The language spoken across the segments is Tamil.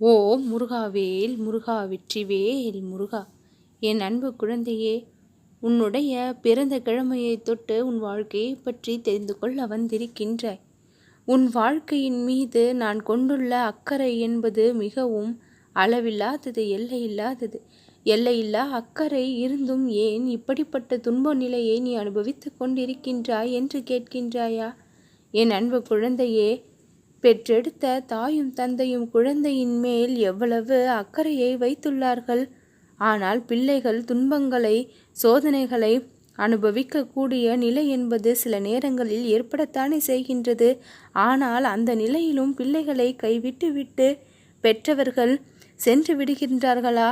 ஓ முருகாவேல் முருகா வெற்றிவேல் முருகா. என் அன்பு குழந்தையே உன்னுடைய பிறந்த கிழமையை தொட்டு உன் வாழ்க்கையை பற்றி தெரிந்து கொள்ள வந்திருக்கின்றாய் உன் வாழ்க்கையின் மீது நான் கொண்டுள்ள அக்கறை என்பது மிகவும் அளவில்லாதது எல்லையில்லாதது. எல்லையில்லா அக்கறை இருந்தும் ஏன் இப்படிப்பட்ட துன்ப நிலையை நீ அனுபவித்துக் கொண்டிருக்கின்றாய் என்று கேட்கின்றாயா? என் அன்பு குழந்தையே பெற்றெடுத்த தாயும் தந்தையும் குழந்தையின் மேல் எவ்வளவு அக்கறையை வைத்துள்ளார்கள். ஆனால் பிள்ளைகள் துன்பங்களை சோதனைகளை அனுபவிக்கக்கூடிய நிலை என்பது சில நேரங்களில் ஏற்படத்தானே செய்கின்றது. ஆனால் அந்த நிலையிலும் பிள்ளைகளை கைவிட்டுவிட்டு பெற்றவர்கள் சென்று விடுகின்றார்களா?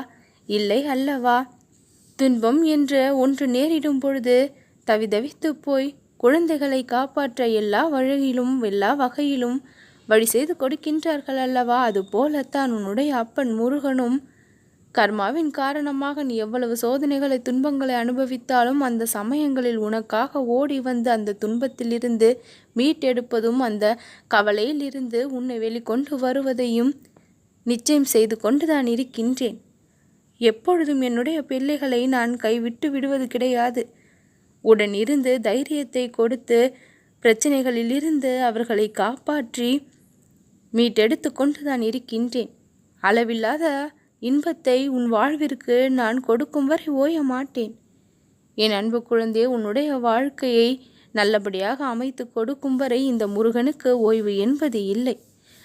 இல்லை அல்லவா? துன்பம் என்ற ஒன்று நேரிடும் பொழுது தவிதவித்து போய் குழந்தைகளை காப்பாற்ற எல்லா வழியிலும் எல்லா வகையிலும் வழி செய்து கொடுக்கின்றார்கள் அல்லவா? அது போலத்தான் உன்னுடைய அப்பன் முருகனும் கர்மாவின் காரணமாக நீ எவ்வளவு சோதனைகளை துன்பங்களை அனுபவித்தாலும் அந்த சமயங்களில் உனக்காக ஓடி வந்து அந்த துன்பத்திலிருந்து மீட்டெடுப்பதும் அந்த கவலையிலிருந்து உன்னை வெளிக்கொண்டு வருவதையும் நிச்சயம் செய்து கொண்டுதான் இருக்கின்றேன். எப்பொழுதும் என்னுடைய பிள்ளைகளை நான் கைவிட்டு விடுவது கிடையாது. உடன் இருந்து தைரியத்தை கொடுத்து பிரச்சனைகளிலிருந்து அவர்களை காப்பாற்றி மீட்டெடுத்து கொண்டுதான் இருக்கின்றேன். அளவில்லாத இன்பத்தை உன் வாழ்விற்கு நான் கொடுக்கும் வரை ஓய மாட்டேன். என் அன்பு குழந்தை உன்னுடைய வாழ்க்கையை நல்லபடியாக அமைத்து கொடுக்கும் வரை இந்த முருகனுக்கு ஓய்வு என்பது இல்லை.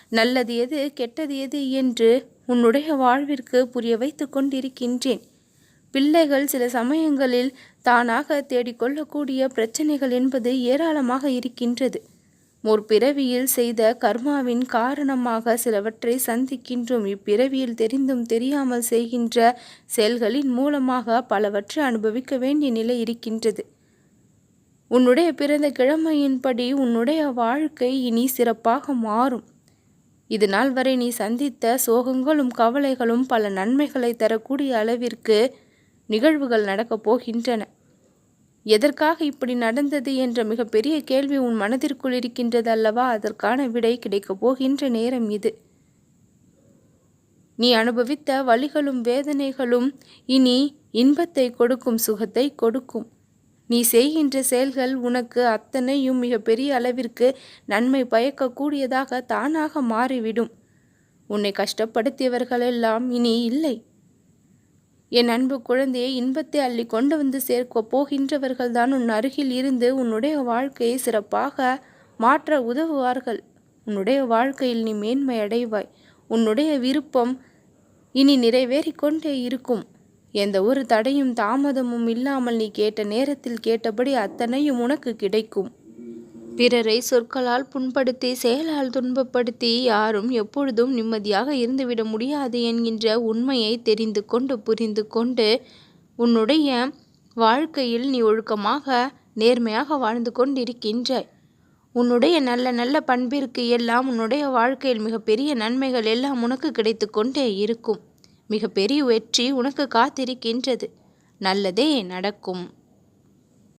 நல்லது எது கெட்டது எது என்று உன்னுடைய வாழ்விற்கு புரிய வைத்து கொண்டிருக்கின்றேன். பிள்ளைகள் சில சமயங்களில் தானாக தேடிக்கொள்ளக்கூடிய பிரச்சனைகள் என்பது ஏராளமாக இருக்கின்றது. முற்பிறவியில் செய்த கர்மாவின் காரணமாக சிலவற்றை சந்திக்கின்றோம். இப்பிறவியில் தெரிந்தும் தெரியாமல் செய்கின்ற செயல்களின் மூலமாக பலவற்றை அனுபவிக்க வேண்டிய நிலை இருக்கின்றது. உன்னுடைய பிறந்த கிழமையின்படி உன்னுடைய வாழ்க்கை இனி சிறப்பாக மாறும். இது நாள் வரை நீ சந்தித்த சோகங்களும் கவலைகளும் பல நன்மைகளை தரக்கூடிய அளவிற்கு நிகழ்வுகள் நடக்கப் போகின்றன. எதற்காக இப்படி நடந்தது என்ற மிகப்பெரிய கேள்வி உன் மனதிற்குள் இருக்கின்றது அல்லவா அதற்கான விடை கிடைக்கப் போகின்ற நேரம் இது. நீ அனுபவித்த வழிகளும் வேதனைகளும் இனி இன்பத்தை கொடுக்கும் சுகத்தை கொடுக்கும். நீ செய்கின்ற செயல்கள் உனக்கு அத்தனையும் மிகப்பெரிய அளவிற்கு நன்மை பயக்கக்கூடியதாக தானாக மாறிவிடும். உன்னை கஷ்டப்படுத்தியவர்களெல்லாம் இனி இல்லை. என் அன்பு குழந்தையை இன்பத்தை அள்ளி கொண்டு வந்து சேர்க்க போகின்றவர்கள்தான் உன் அருகில் இருந்து உன்னுடைய வாழ்க்கையை சிறப்பாக மாற்ற உதவுவார்கள். உன்னுடைய வாழ்க்கையில் நீ மேன்மை அடைவாய். உன்னுடைய விருப்பம் இனி நிறைவேறிக்கொண்டே இருக்கும். எந்த ஒரு தடையும் தாமதமும் இல்லாமல் நீ கேட்ட நேரத்தில் கேட்டபடி அத்தனையும் உனக்கு கிடைக்கும். பிறரை சொற்களால் புண்படுத்தி செயலால் துன்பப்படுத்தி யாரும் எப்பொழுதும் நிம்மதியாக இருந்துவிட முடியாது என்கின்ற உண்மையை தெரிந்து கொண்டு புரிந்து கொண்டு உன்னுடைய வாழ்க்கையில் நீ ஒழுக்கமாக நேர்மையாக வாழ்ந்து கொண்டிருக்கின்றாய். உன்னுடைய நல்ல நல்ல பண்பிற்கு எல்லாம் உன்னுடைய வாழ்க்கையில் மிகப்பெரிய நன்மைகள் எல்லாம் உனக்கு கிடைத்து கொண்டே இருக்கும். மிகப்பெரிய வெற்றி உனக்கு காத்திருக்கின்றது. நல்லதே நடக்கும்.